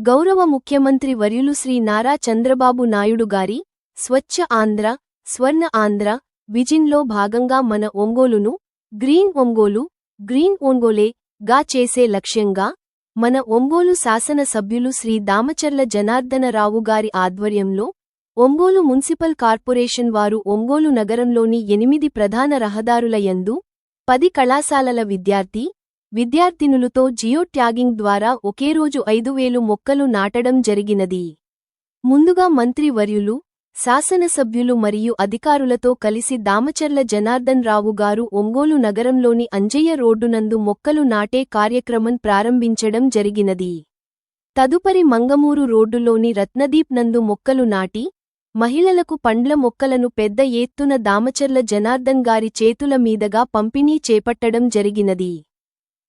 గౌరవ ముఖ్యమంత్రి వర్యులు శ్రీ నారా చంద్రబాబు నాయుడు గారి స్వచ్ఛ ఆంధ్ర స్వర్ణ ఆంధ్ర విజిన్లో భాగంగా మన ఒంగోలును గ్రీన్ ఒంగోలు గ్రీన్ ఒంగోలే గా చేసే లక్ష్యంగా మన ఒంగోలు శాసన సభ్యులు శ్రీ దామచర్ల జనార్దనరావు గారి ఆధ్వర్యంలో ఒంగోలు మున్సిపల్ కార్పొరేషన్ వారు ఒంగోలు నగరంలోని ఎనిమిది ప్రధాన రహదారుల యందు పది కళాశాలల విద్యార్థి విద్యార్థినులతో జియో ట్యాగింగ్ ద్వారా ఒకే రోజు ఐదు వేలు మొక్కలు నాటడం జరిగినది. ముందుగా మంత్రి వర్యులు శాసనసభ్యులు మరియు అధికారులతో కలిసి దామచర్ల జనార్దన్ రావు గారు ఒంగోలు నగరంలోని అంజయ్య రోడ్డునందు మొక్కలు నాటే కార్యక్రమం ప్రారంభించడం జరిగినది. తదుపరి మంగమూరు రోడ్డులోని రత్నదీప్ నందు మొక్కలు నాటి మహిళలకు పండ్ల మొక్కలను పెద్ద ఎత్తున దామచర్ల జనార్దన్ గారి చేతుల మీదగా పంపిణీ చేపట్టడం జరిగినది.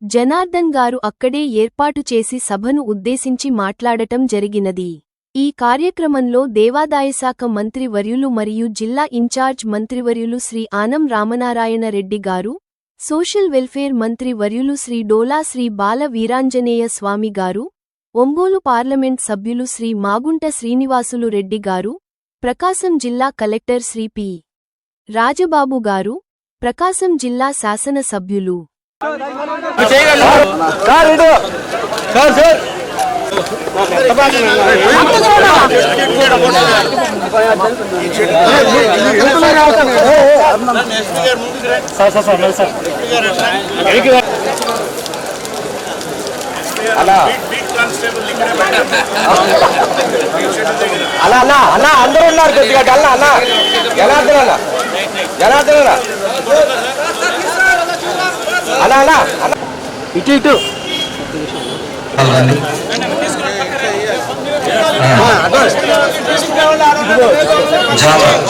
జనార్దన్ గారు అక్కడే ఏర్పాటు చేసి సభను ఉద్దేశించి మాట్లాడటం జరిగినది. ఈ కార్యక్రమంలో దేవాదాయశాఖ మంత్రి వర్యులు మరియు జిల్లా ఇన్ఛార్జ్ మంత్రివర్యులు శ్రీ ఆనం రామనారాయణ రెడ్డి గారు సోషల్ వెల్ఫేర్ మంత్రి వర్యులు శ్రీ డోలా శ్రీ బాల వీరాంజనేయ స్వామి గారు ఒంగోలు పార్లమెంట్ సభ్యులు శ్రీ మాగుంట శ్రీనివాసులు రెడ్డి గారు ప్రకాశం జిల్లా కలెక్టర్ శ్రీ పి రాజబాబు గారు ప్రకాశం జిల్లా శాసన అలా అలా అన్నా అన్న అందరూ ఉన్నారు కొద్దిగా అన్నా అన్నా జనార్దన అన్న అలా అలా ఇటు ఇటు.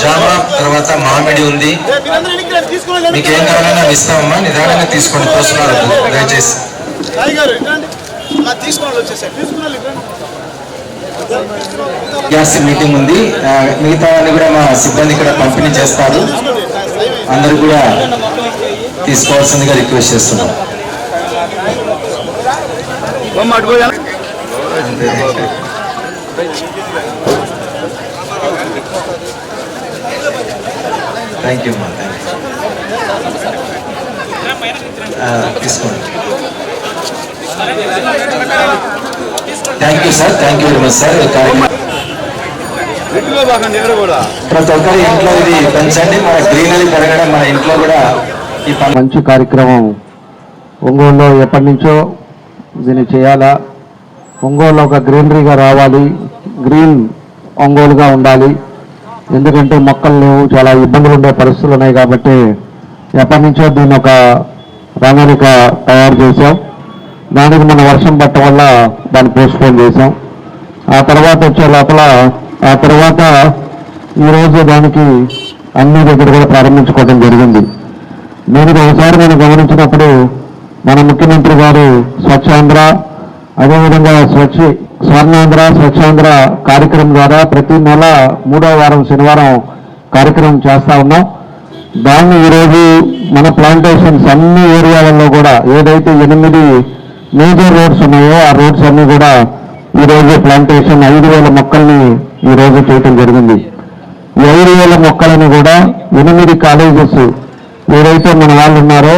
జామ తర్వాత మామిడి ఉంది. మీకు ఏం కావాలన్నా ఇస్తామమ్మా నిదానంగా తీసుకోండి కోసున్నారు దయచేసి. గ్యాస్ మీటింగ్ ఉంది. మిగతా అన్ని కూడా మా సిబ్బంది ఇక్కడ పంపిణీ చేస్తారు. అందరూ కూడా తీసుకోవాల్సిందిగా రిక్వెస్ట్ చేస్తున్నాం. థ్యాంక్ యూ అమ్మా థ్యాంక్ యూ తీసుకోండి thank you sir thank you very much sir ప్రతి ఒక్కరి ఇంట్లో ఇది పెంచండి మన గ్రీనరీ పెరగడం మన ఇంట్లో కూడా మంచి కార్యక్రమం ఒంగోలులో ఎప్పటి నుంచో దీన్ని చేయాలా? ఒంగోలు ఒక గ్రీనరీగా రావాలి. గ్రీన్ ఒంగోలుగా ఉండాలి. ఎందుకంటే మొక్కలు లేవు చాలా ఇబ్బందులు ఉండే పరిస్థితులు ఉన్నాయి కాబట్టి ఎప్పటి నుంచో దీన్ని ఒక ప్రణాళిక తయారు చేశాం. దానికి మన వర్షం పట్టడం వల్ల దాన్ని పోస్ట్పోన్ చేశాం. ఆ తర్వాత వచ్చే లోపల ఆ తర్వాత ఈరోజు దానికి అన్ని దగ్గర కూడా ప్రారంభించుకోవడం జరిగింది. దీనికి ఒకసారి నేను గమనించినప్పుడు మన ముఖ్యమంత్రి గారు స్వచ్ఛాంధ్ర అదేవిధంగా స్వచ్ఛ స్వర్ణాంధ్ర స్వచ్ఛాంధ్ర కార్యక్రమం ద్వారా ప్రతి నెల మూడో వారం శనివారం కార్యక్రమం చేస్తా ఉన్నాం. దాన్ని ఈరోజు మన ప్లాంటేషన్స్ అన్ని ఏరియాలలో కూడా ఏదైతే ఎనిమిది మేజర్ రోడ్స్ ఉన్నాయో ఆ రోడ్స్ అన్ని కూడా ఈరోజు ప్లాంటేషన్ ఐదు వేల మొక్కల్ని ఈరోజు చేయటం జరిగింది. ఈ ఐదు వేల మొక్కలను కూడా ఎనిమిది కాలేజెస్ ఏదైతే మన వాళ్ళు ఉన్నారో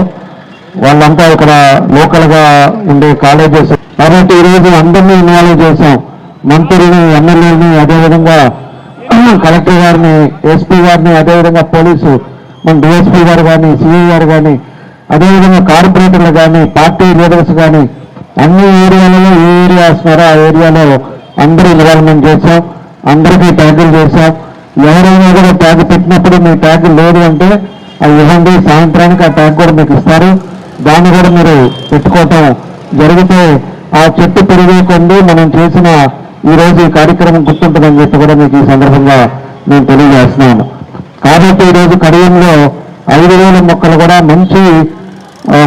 వాళ్ళంతా ఇక్కడ లోకల్గా ఉండే కాలేజెస్ కాబట్టి ఈరోజు అందరినీ ఇన్వాల్వ్ చేశాం. మంత్రులని ఎమ్మెల్యేని అదేవిధంగా కలెక్టర్ గారిని ఎస్పీ గారిని అదేవిధంగా పోలీసు మన డిఎస్పీ గారు కానీ సిఐ గారు కానీ అదేవిధంగా కార్పొరేటర్లు కానీ పార్టీ లీడర్స్ కానీ అన్ని ఏరియాలలో ఏ ఏరియా వస్తున్నారో ఆ ఏరియాలో అందరూ ఇన్వాల్వ్మెంట్ చేశాం. అందరికీ ట్యాగులు చేశాం. ఎవరైనా కూడా ట్యాగ్ పెట్టినప్పుడు మీ ట్యాగ్ లేదు అంటే అది ఇవ్వండి సాయంత్రానికి ఆ ట్యాగ్ కూడా మీకు ఇస్తారు. దాన్ని కూడా మీరు పెట్టుకోవటం జరిగితే ఆ చెట్టు పెరిగే కొంది మనం చేసిన ఈ రోజు ఈ కార్యక్రమం గుర్తుంటుందని చెప్పి కూడా మీకు ఈ సందర్భంగా నేను తెలియజేస్తున్నాను. కాబట్టి ఈరోజు కడియంలో ఐదు వేల మొక్కలు కూడా మంచి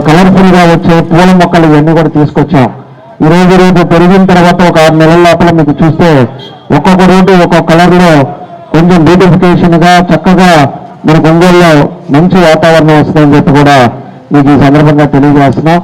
కలర్ఫుల్గా వచ్చే పూల మొక్కలు ఇవన్నీ కూడా తీసుకొచ్చాం. ఈ రోజు రేపు పెరిగిన తర్వాత ఒక ఆరు నెలల లోపల మీకు చూస్తే ఒక్కొక్క రోడ్డు ఒక్కొక్క కలర్లో కొంచెం బ్యూటిఫికేషన్గా చక్కగా మన ఒంగోలులో మంచి వాతావరణం వస్తుందని చెప్పి కూడా మీకు ఈ సందర్భంగా తెలియజేస్తున్నాం.